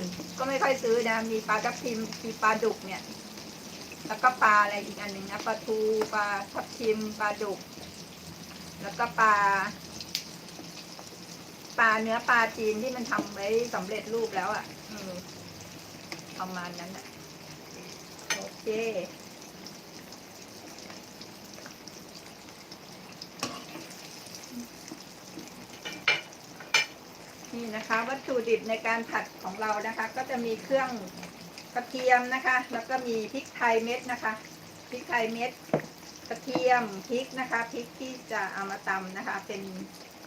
นก็ไม่ค่อยซื้อนะ มีปลาทับทิมมีปลาดุกเนี่ย แล้วก็ปลาอะไรอีกอันหนึ่งนะปลาทูปลาทับทิมปลาดุก แล้วก็ปลาปลาเนื้อปลาจีนที่มันทำไว้สำเร็จรูปแล้วอะ่ะประมาณนั้นอะ่ะโอเค นะคะ วัตถุดิบในการผัดของเรานะคะ ก็จะมีเครื่องกระเทียมนะคะ แล้วก็มีพริกไทยเม็ดนะคะพริกไทยเม็ดกระเทียมพริกนะคะพริกที่จะเอามาตำนะคะ เป็น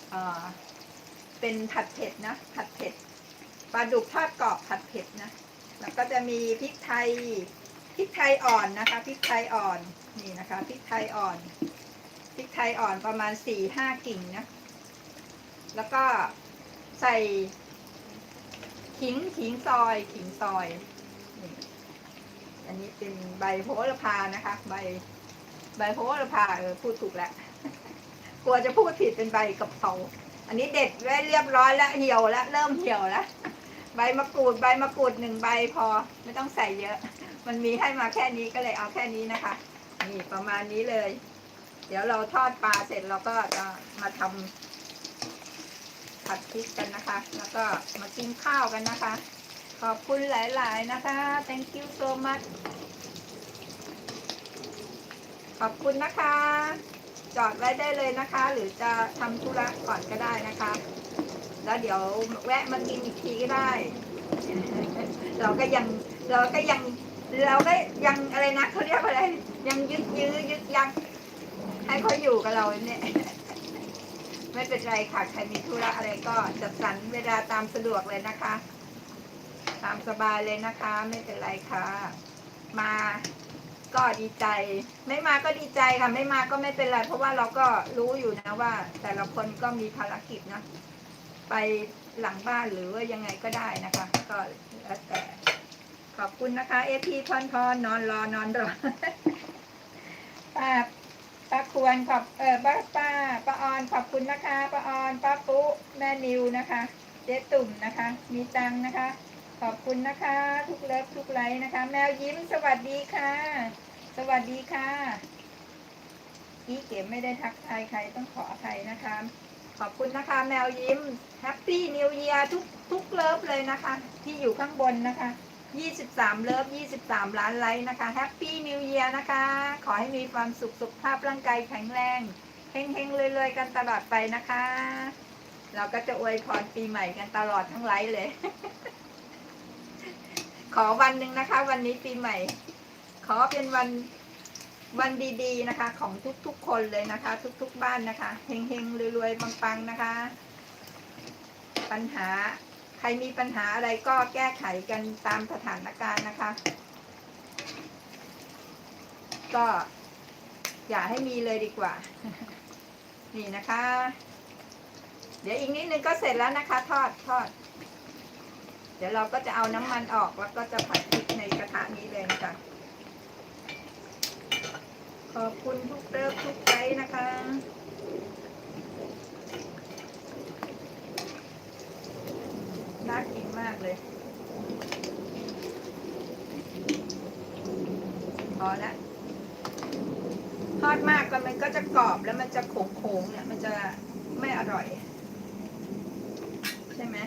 เอ่อเป็นผัดเผ็ดนะผัดเผ็ดปลาดุกทอดกรอบผัดเผ็ดนะแล้วก็จะมีพริกไทยพริกไทยอ่อนนะคะพริกไทยอ่อนนี่นะคะพริกไทยอ่อนพริกไทยอ่อนประมาณสี่ห้ากิ่งนะแล้วก็ ใส่ขิงขิงซอยขิงซอยอันนี้เป็นใบโหระพานะคะ ใบ ใบโหระพาเออพูดถูกแล้วกลัวจะพูดผิดเป็นใบกะเพราอันนี้เด็ดไว้เรียบร้อยแล้วเหี่ยวแล้วเริ่มเหี่ยวแล้วใบมะกรูดใบมะกรูดหนึ่งใบพอไม่ต้องใส่เยอะ มันมีให้มาแค่นี้ก็เลยเอาแค่นี้นะคะ นี่ประมาณนี้เลย เดี๋ยวเราทอดปลาเสร็จเราก็จะมาทำ ผัดพริกกันนะคะ แล้วก็มากินข้าวกันนะคะ ขอบคุณหลายๆนะคะ thank you so much ขอบคุณนะคะ จอดไว้ได้เลยนะคะ หรือจะทำธุระก่อนก็ได้นะคะ แล้วเดี๋ยวแวะมากินอีกทีก็ได้ เราก็ยังเราก็ยังเราก็ยังอะไรนะเขาเรียกว่าอะไร ยังยึดยื้อยึดยักให้เขาอยู่กับเราเนี่ย ไม่เป็นไรค่ะ ใครมีธุระอะไรก็จัดสรรเวลาตามสะดวกเลยนะคะ ตามสบายเลยนะคะ ไม่เป็นไรค่ะ มาก็ดีใจ ไม่มาก็ดีใจค่ะ ไม่มาก็ไม่เป็นไร เพราะว่าเราก็รู้อยู่นะว่า แต่ละคนก็มีภารกิจนะ ไปหลังบ้านหรือว่ายังไงก็ได้นะคะ ก็แล้วแต่ขอบคุณนะคะเอพีพรพรนอนรอนอนรอ วรขอบเออป้าป้าป้าออนขอบคุณนะคะป้าออนป้าปุ๊แม่นิวนะคะ เจ๊ตุ่มนะคะ มีตังนะคะ ขอบคุณนะคะ ทุกเลิฟทุกไลค์นะคะ แมวยิ้มสวัสดีค่ะ สวัสดีค่ะอีเก๋ไม่ได้ทักทายใครต้องขออภัยนะคะ ขอบคุณนะคะ แมวยิ้มแฮปปี้นิว e ย r ทุกทุกเลิฟเลยนะคะ ที่อยู่ข้างบนนะคะ 23 เลิฟ 23 ล้านไลค์นะคะแฮปปี้นิว e ย r นะคะ ขอให้มีความสุขสุขภาพร่างกายแข็งแรงเฮงๆเรื่อยๆ กันตลอดไปนะคะ เราก็จะอวยพรปีใหม่กันตลอดทั้งไลฟ์เลย ขอวันหนึ่งนะคะ วันนี้ปีใหม่ ขอเป็นวันวันดี ๆ นะคะ ของทุกๆคนเลยนะคะ ทุก ๆ บ้านนะคะเฮงๆรวยๆปังๆนะคะ ปัญหา ครมีปัญหาอะไรก็แก้ไขกันตามสถานการณ์นะคะ ก็ อย่าให้มีเลยดีกว่า นี่นะคะ เดี๋ยวอีกนิดนึงก็เสร็จแล้วนะคะ ทอดทอด เดี๋ยวเราก็จะเอาน้ำมันออกแล้วก็จะผัดพริกในกระทะนี้เลยนะคะ ขอบคุณทุกเลิฟทุกไลค์นะคะ น่ากินมากเลย พอละทอดมากก็มันก็จะกรอบแล้วมันจะโค้งๆเนี่ย มันจะไม่อร่อย ใช่ไหม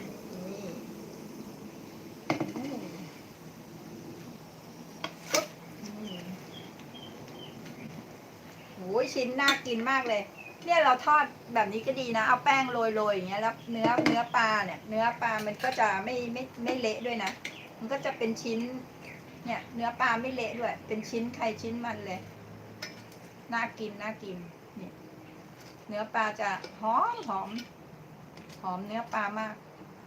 นี่อืมปุ๊บอืมโอ้ยชิ้นน่ากินมากเลย เนี่ยเราทอดแบบนี้ก็ดีนะ เอาแป้งโรยๆอย่างเงี้ยแล้วเนื้อเนื้อปลาเนี่ย เนื้อปลามันก็จะไม่ไม่ไม่เละด้วยนะ มันก็จะเป็นชิ้น เนี่ย เนื้อปลาไม่เละด้วย เป็นชิ้นใครชิ้นมันเลย น่ากินน่ากินนี่เนื้อปลาจะหอมหอมหอมเนื้อปลามาก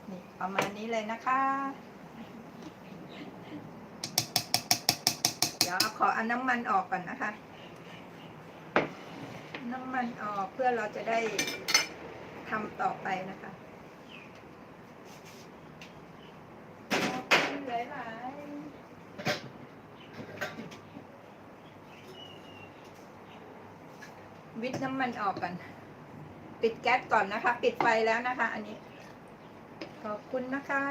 นี่ประมาณนี้เลยนะคะ เดี๋ยวเอาขอเอาน้ำมันออกก่อนนะคะ น้ำมันออกเพื่อเราจะได้ทำต่อไปนะคะคุณหลายๆวิทน้ำมันออกก่อนปิดแก๊สก่อนนะคะ ปิดไฟแล้วนะคะ อันนี้ ขอบคุณนะคะ